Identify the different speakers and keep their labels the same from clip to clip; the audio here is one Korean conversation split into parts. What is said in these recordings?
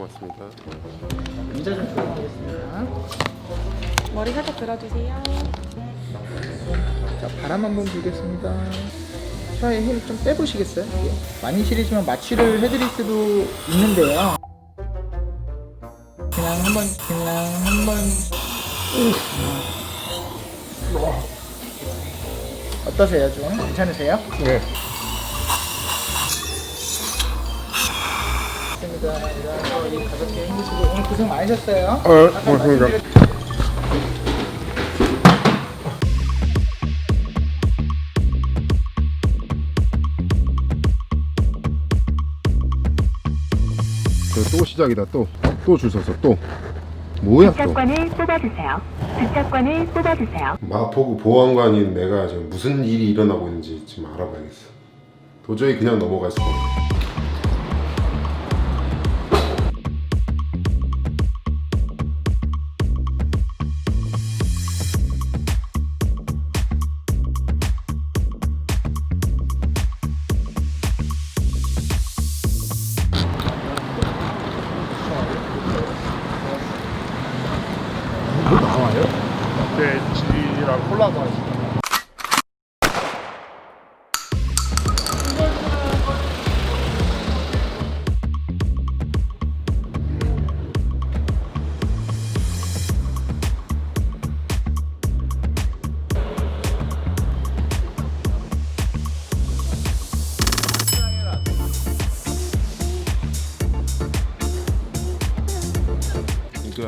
Speaker 1: 고맙습니다.
Speaker 2: 의자 좀 조정하겠습니다.
Speaker 3: 머리 살짝 들어주세요.
Speaker 2: 자, 바람 한번 불겠습니다. 혀에 힘 좀 빼보시겠어요? 예. 많이 시리시면 마취를 해드릴 수도 있는데요. 그냥 한번, 그냥 한번. 어떠세요, 좀? 괜찮으세요?
Speaker 1: 네.
Speaker 2: 일어나서 일 가볍게 힘드시고 오늘 고생 많으셨어요.
Speaker 1: 어, 고맙습니다. 또 시작이다 또. 또 줄 서서 또. 뭐야 또.
Speaker 4: 등짝관을 뽑아주세요. 등짝관을 뽑아주세요.
Speaker 1: 마포구 보안관인 내가 지금 무슨 일이 일어나고 있는지 지금 알아봐야겠어. 도저히 그냥 넘어갈 수가 없네.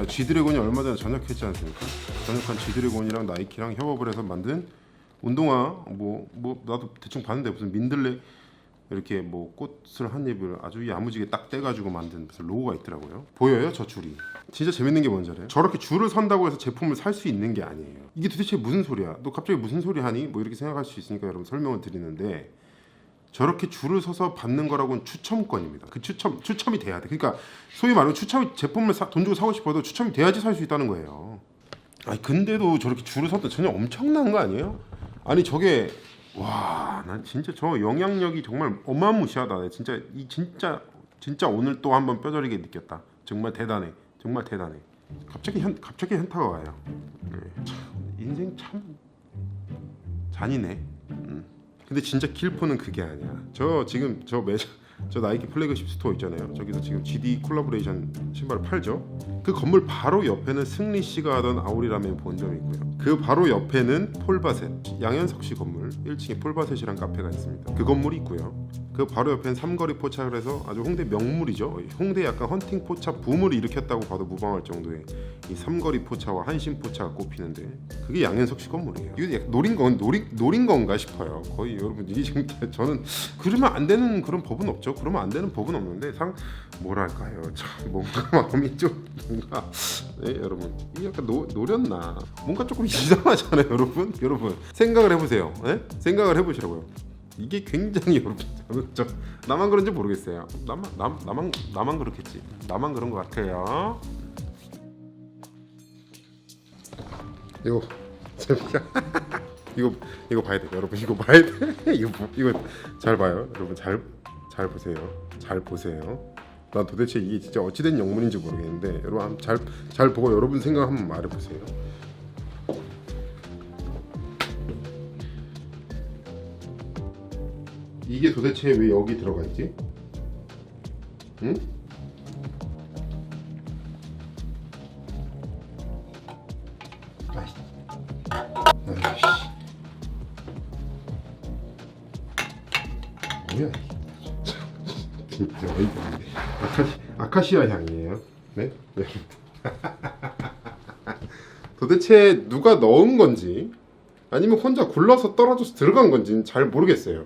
Speaker 1: 그러니까 G드래곤이 얼마 전에 전역했지 않습니까? 전역한 G드래곤이랑 나이키랑 협업을 해서 만든 운동화 뭐뭐 나도 대충 봤는데 무슨 민들레 이렇게 뭐 꽃을 한 입을 아주 야무지게 딱 떼가지고 만든 무슨 로고가 있더라고요. 보여요 저 줄이? 진짜 재밌는 게 뭔지 알아요? 저렇게 줄을 선다고 해서 제품을 살 수 있는 게 아니에요. 이게 도대체 무슨 소리야? 너 갑자기 무슨 소리 하니? 뭐 이렇게 생각할 수 있으니까 여러분 설명을 드리는데 저렇게 줄을 서서 받는 거라고는 추첨권입니다. 그 추첨 추첨이 돼야 돼. 그러니까 소위 말하면 추첨 제품을 사, 돈 주고 사고 싶어도 추첨이 돼야지 살 수 있다는 거예요. 아니 근데도 저렇게 줄을 섰다 전혀 엄청난 거 아니에요? 아니 저게 와, 난 진짜 저 영향력이 정말 어마무시하다. 나 진짜 이 진짜 진짜 오늘 또 한번 뼈저리게 느꼈다. 정말 대단해. 정말 대단해. 갑자기 현 갑자기 현타가 와요. 네, 참 인생 참 잔인해. 음. 근데 진짜 킬포는 그게 아니야. 저 지금 저 매장 저 나이키 플래그십 스토어 있잖아요. 저기서 지금 GD 콜라보레이션 신발을 팔죠. 그 건물 바로 옆에는 승리 씨가 하던 아우리라멘 본점이 있고요. 그 바로 옆에는 폴바셋 양현석 씨 건물 1층에 폴바셋이란 카페가 있습니다. 그 건물이 있고요. 그 바로 옆에는 삼거리 포차를 해서 아주 홍대 명물이죠. 홍대 약간 헌팅 포차 붐을 일으켰다고 봐도 무방할 정도의 이 삼거리 포차와 한신 포차가 꼽히는데 그게 양현석 씨 건물이에요. 약간 노린 건 노린 노린 건가 싶어요. 거의 여러분 이게 지금 저는 그러면 안 되는 그런 법은 없죠. 그러면 안 되는 법은 없는데 상 뭐랄까요. 참 뭔가 마음이 좀 뭔가 네, 여러분 이 약간 노, 노렸나 뭔가 조금 이상하잖아요, 여러분. 여러분 생각을 해보세요. 네? 생각을 해보시라고요. 이게 굉장히 여러분 저 나만 그런지 모르겠어요. 나만 남, 나만 나만 그렇겠지. 나만 그런 것 같아요. 이거. 이거 이거 봐야 돼 여러분 이거 봐야 돼 이거 보- 이거 잘 봐요 여러분 잘 잘 보세요 잘 보세요 난 도대체 이게 진짜 어찌된 영문인지 모르겠는데 여러분 잘잘 잘 보고 여러분 생각 한번 말해 보세요 이게 도대체 왜 여기 들어가 있지? 응? 아카시아 향이에요 네? 네. 도대체 누가 넣은 건지 아니면 혼자 굴러서 떨어져서 들어간 건지는 잘 모르겠어요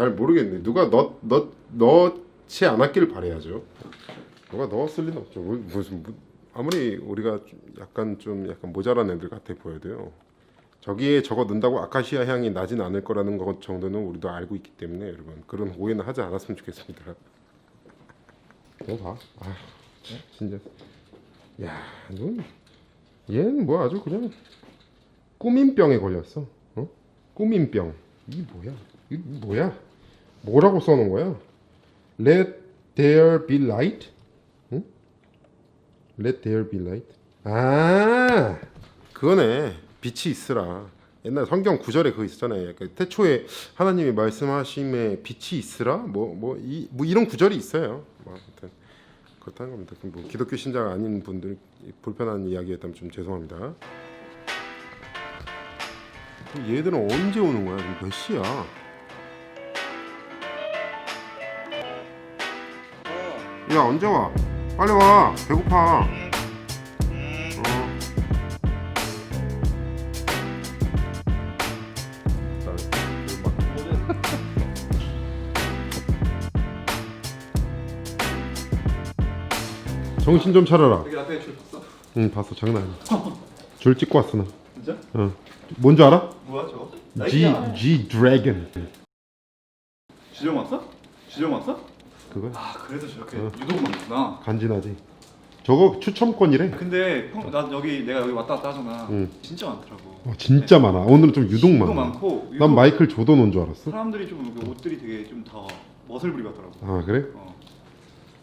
Speaker 1: 잘 모르겠네 누가 넣, 넣, 넣지 않았길 바래야죠 누가 넣었을 리는 없죠 뭐, 무슨 뭐, 아무리 우리가 좀 약간 좀 약간 모자란 애들 같아 보여도요 저기에 저거 넣는다고 아카시아 향이 나진 않을 거라는 것 정도는 우리도 알고 있기 때문에 여러분 그런 오해는 하지 않았으면 좋겠습니다. 너 봐. 아, 진짜. 야, 넌 얘는 뭐야 아주 그냥 꾸민병에 걸렸어. 어? 꾸민병. 이게 뭐야? 이게 뭐야? 뭐라고 써놓은 거야? Let there be light. 응? Let there be light. 아, 그거네. 빛이 있으라. 옛날 성경 구절에 그거 있었잖아요. 약간 태초에 하나님이 말씀하심에 빛이 있으라. 뭐뭐이뭐 이런 구절이 있어요. 뭐 아무튼 그렇다는 겁니다. 뭐 기독교 신자가 아닌 분들 불편한 이야기였다면 좀 죄송합니다. 얘들은 언제 오는 거야? 몇 시야? 야 언제 와? 빨리 와. 배고파. 어. 정신 좀 차려라.
Speaker 5: 여기 앞에 줄 봤어?
Speaker 1: 응 봤어 장난 아니야. 줄 찍고 왔어 나.
Speaker 5: 진짜?
Speaker 1: 어. 뭔지 알아?
Speaker 5: 뭐야 저거?
Speaker 1: G
Speaker 5: 나이키야.
Speaker 1: G 드래곤.
Speaker 5: 지정 왔어? 지정 왔어?
Speaker 1: 그거
Speaker 5: 아 그래서 저렇게
Speaker 1: 어.
Speaker 5: 유독 많구나
Speaker 1: 간지나지. 저거 추첨권이래.
Speaker 5: 근데 형, 나 여기 내가 여기 왔다 갔다 하잖아
Speaker 1: 응.
Speaker 5: 진짜 많더라고
Speaker 1: 어, 진짜 많아. 오늘은 좀 유독
Speaker 5: 유독
Speaker 1: 많아.
Speaker 5: 많고 유독
Speaker 1: 난 마이클 조던 온 줄 알았어.
Speaker 5: 사람들이 좀 이렇게 옷들이 되게 좀다 머슬부리 같더라고
Speaker 1: 아 그래?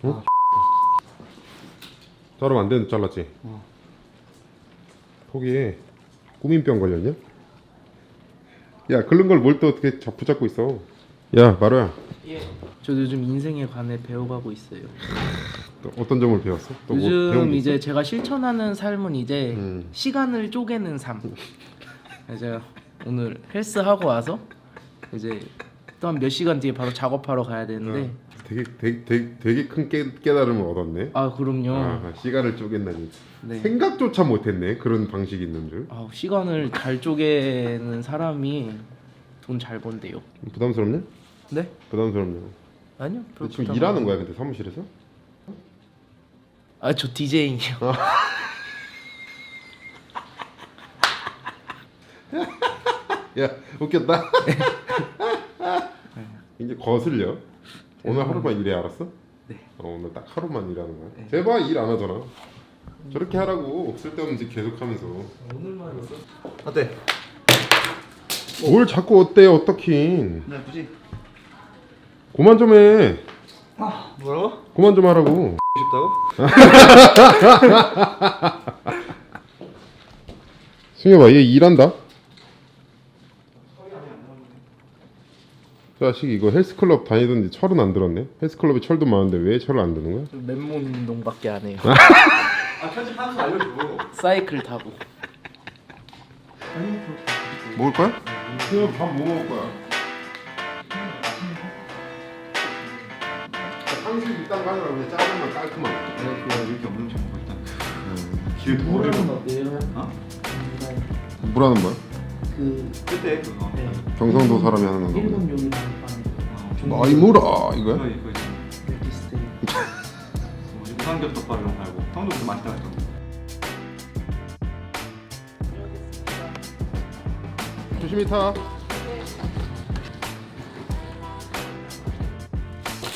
Speaker 5: 어.
Speaker 1: 자르면 안 되는데 잘랐지.
Speaker 5: 어.
Speaker 1: 포기해. 꾸민병 걸렸냐? 야 그런 걸 뭘 또 어떻게 잡 붙잡고 있어? 야 마루야.
Speaker 6: 예. 저도 요즘 인생에 관해 배워가고 있어요.
Speaker 1: 또 어떤 점을 배웠어? 또뭐 배운
Speaker 6: 요즘
Speaker 1: 게
Speaker 6: 이제 제가 실천하는 삶은 이제
Speaker 1: 음.
Speaker 6: 시간을 쪼개는 삶. 제가 오늘 헬스 하고 와서 이제 또 한 몇 시간 뒤에 바로 작업하러 가야 되는데
Speaker 1: 있어? 되게 되게 되게, 되게 큰 깨, 깨달음을 얻었네.
Speaker 6: 아 그럼요.
Speaker 1: 아, 시간을 쪼갠다니.
Speaker 6: 네.
Speaker 1: 생각조차 못했네. 그런 방식이 있는 줄.
Speaker 6: 아, 시간을 잘 쪼개는 사람이 돈 잘 번대요.
Speaker 1: 부담스럽냐?
Speaker 6: 네?
Speaker 1: 부담스럽냐?
Speaker 6: 아니요.
Speaker 1: 너
Speaker 6: 별로
Speaker 1: 지금
Speaker 6: 부담
Speaker 1: 일하는
Speaker 6: 안-
Speaker 1: 거야 근데 사무실에서?
Speaker 6: 아, 저 DJ예요.
Speaker 1: 야 웃겼다. 이제 거슬려. 오늘 하루만 일해 알았어?
Speaker 6: 네.
Speaker 1: 어, 오늘 딱 하루만 일하는 거야. 제발 일 안 하잖아. 저렇게 하라고 쓸데없는 짓 계속하면서.
Speaker 6: 오늘만
Speaker 5: 어때?
Speaker 1: 뭘 자꾸 어때 어떻긴.
Speaker 5: 나 굳이
Speaker 1: 그만 좀 해.
Speaker 5: 아 뭐라고?
Speaker 1: 그만 좀 하라고.
Speaker 5: 싶다고?
Speaker 1: 승엽아 얘 일한다. 자식 이거 헬스클럽 다니던데 철은 안 들었네. 헬스클럽에 철도 많은데 왜 철을 안 드는 거야?
Speaker 6: 맨몸 운동밖에 안 해요.
Speaker 5: 아 편집하는 거 알려줘
Speaker 6: 사이클 타고.
Speaker 1: 먹을 거야? 승엽 밥뭐 먹을 거야? 일단 가져라 그냥 짜장면 깔끔한 거.
Speaker 5: 이렇게 없는 척 먹고 일단
Speaker 1: 뒤에
Speaker 6: 물은 어때요?
Speaker 5: 어?
Speaker 1: 뭐라는 거야?
Speaker 6: 그
Speaker 5: 그때 그거
Speaker 6: 네.
Speaker 1: 경상도 사람이 하는 건가.
Speaker 6: 일본 요리 빵
Speaker 5: 어,
Speaker 1: 나이 뭐라 이거야?
Speaker 5: 그거 이거
Speaker 6: 밀키 스테이크.
Speaker 5: 뭐지 우삼겹 덮밥 이런 거 말고 형도 그거 맛있다 했던 거
Speaker 1: 조심히 타.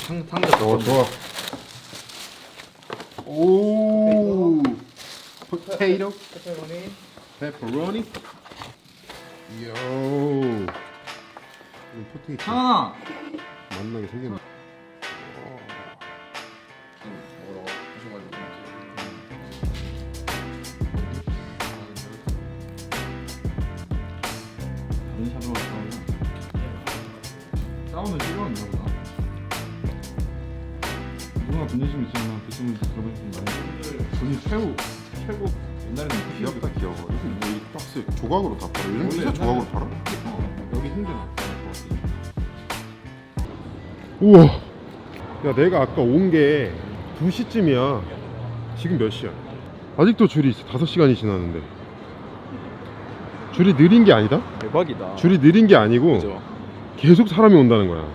Speaker 5: 상, 삼겹
Speaker 1: 어 좋아. 오. 포테이토.
Speaker 6: 페퍼로니.
Speaker 1: 페퍼로니. 요. 포테이토
Speaker 5: 상현아
Speaker 1: 만나게 생겼네.
Speaker 5: 옛날에는
Speaker 1: 귀엽다 귀여워. 뭐이 박스 조각으로 다 팔아. 요즘
Speaker 5: 원래
Speaker 1: 진짜 조각으로 팔아?
Speaker 5: 어, 여기 힘드나
Speaker 1: 우와. 야 내가 아까 온 게 2시쯤이야. 지금 몇 시야? 아직도 줄이 있어. 5시간이 지났는데. 줄이 느린 게 아니다?
Speaker 7: 대박이다.
Speaker 1: 줄이 느린 게 아니고
Speaker 7: 그죠.
Speaker 1: 계속 사람이 온다는 거야.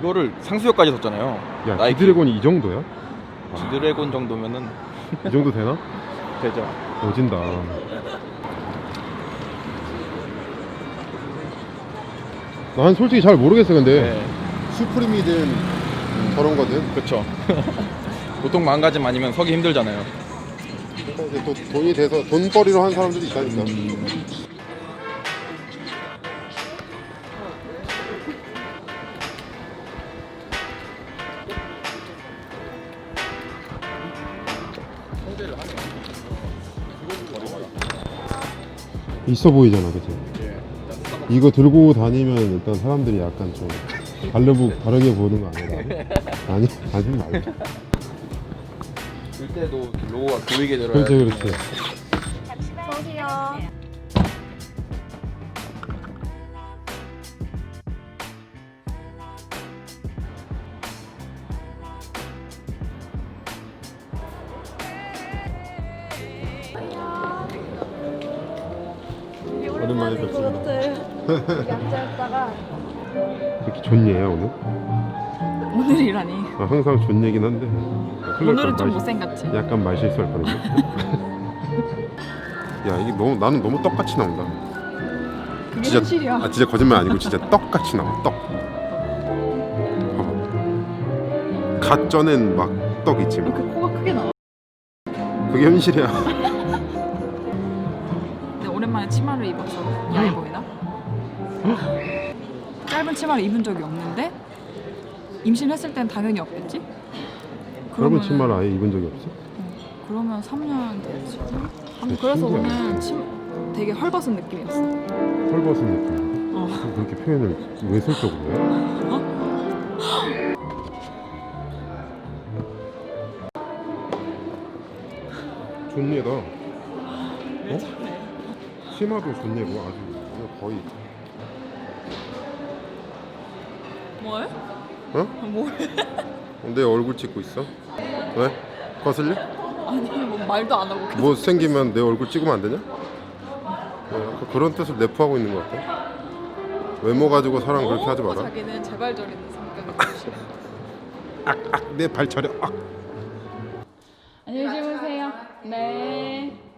Speaker 7: 이거를 상수역까지 섰잖아요.
Speaker 1: 야,
Speaker 7: 나이키.
Speaker 1: 지드래곤이 이 정도야?
Speaker 7: 지드래곤 정도면은
Speaker 1: 이 정도 되나?
Speaker 7: 되죠.
Speaker 1: 어진다. 난 솔직히 잘 모르겠어 근데
Speaker 7: 네.
Speaker 1: 수프림이든 저런 거든
Speaker 7: 그렇죠. 보통 마음가짐 아니면 서기 힘들잖아요.
Speaker 1: 그러니까 이제 또 돈이 돼서 돈벌이로 한 사람들이 있다니까. 있어 보이잖아, 그치? 이거 들고 다니면 일단 사람들이 약간 좀 달려보 다르게 보는 거 아니야? 아니, 아니 말고.
Speaker 7: 들 때도 로고가 보이게 들어야
Speaker 1: 그렇지, 그렇지. 오랜만에 뵙습니다.
Speaker 3: 앉아있다가
Speaker 1: 이렇게 좋냐 오늘?
Speaker 8: 오늘이라니.
Speaker 1: 아, 항상 좋 얘긴 한데 큰일 날
Speaker 8: 오늘은 좀
Speaker 1: 말-
Speaker 8: 못생겼지.
Speaker 1: 약간 말 실수할 뻔했네 야 이게 너무 나는 너무 떡같이 나온다
Speaker 8: 그게 현실이야.
Speaker 1: 아 진짜 거짓말 아니고 진짜 떡같이 나와 떡 봐봐 갓 쪄낸 막 떡 있지 뭐.
Speaker 8: 그 코가 크게 나와.
Speaker 1: 그게 현실이야
Speaker 8: 치마를 입어서 야해 보이나? 짧은 치마를 입은 적이 없는데 임신했을 땐 당연히 없겠지?
Speaker 1: 그러면
Speaker 8: 그러면은-
Speaker 1: 치마를 아예 입은 적이 없어?
Speaker 8: 그러면 3년 됐지. 아니,
Speaker 1: 야,
Speaker 8: 그래서
Speaker 1: 신기하네.
Speaker 8: 오늘 침 되게 헐벗은 느낌이었어.
Speaker 1: 헐벗은 느낌
Speaker 8: 어.
Speaker 1: 그렇게 표현을 왜 설적으로 해? 좋네다 어? 치마도 좋네고 아주 그냥 거의
Speaker 8: 뭐해?
Speaker 1: 어?
Speaker 8: 뭐해?
Speaker 1: 내 얼굴 찍고 있어? 왜? 거슬려?
Speaker 8: 아니 뭐 말도 안 하고 계속
Speaker 1: 뭐 생기면 내 얼굴 찍으면 안 되냐? 어, 약간 그런 뜻을 내포하고 있는 것 같아. 외모 가지고 사람 그렇게 하지
Speaker 8: 너무
Speaker 1: 마라.
Speaker 8: 자기는 제발저리는 성격이
Speaker 1: 내발 차려. 악.
Speaker 8: 안녕히 주무세요. 네.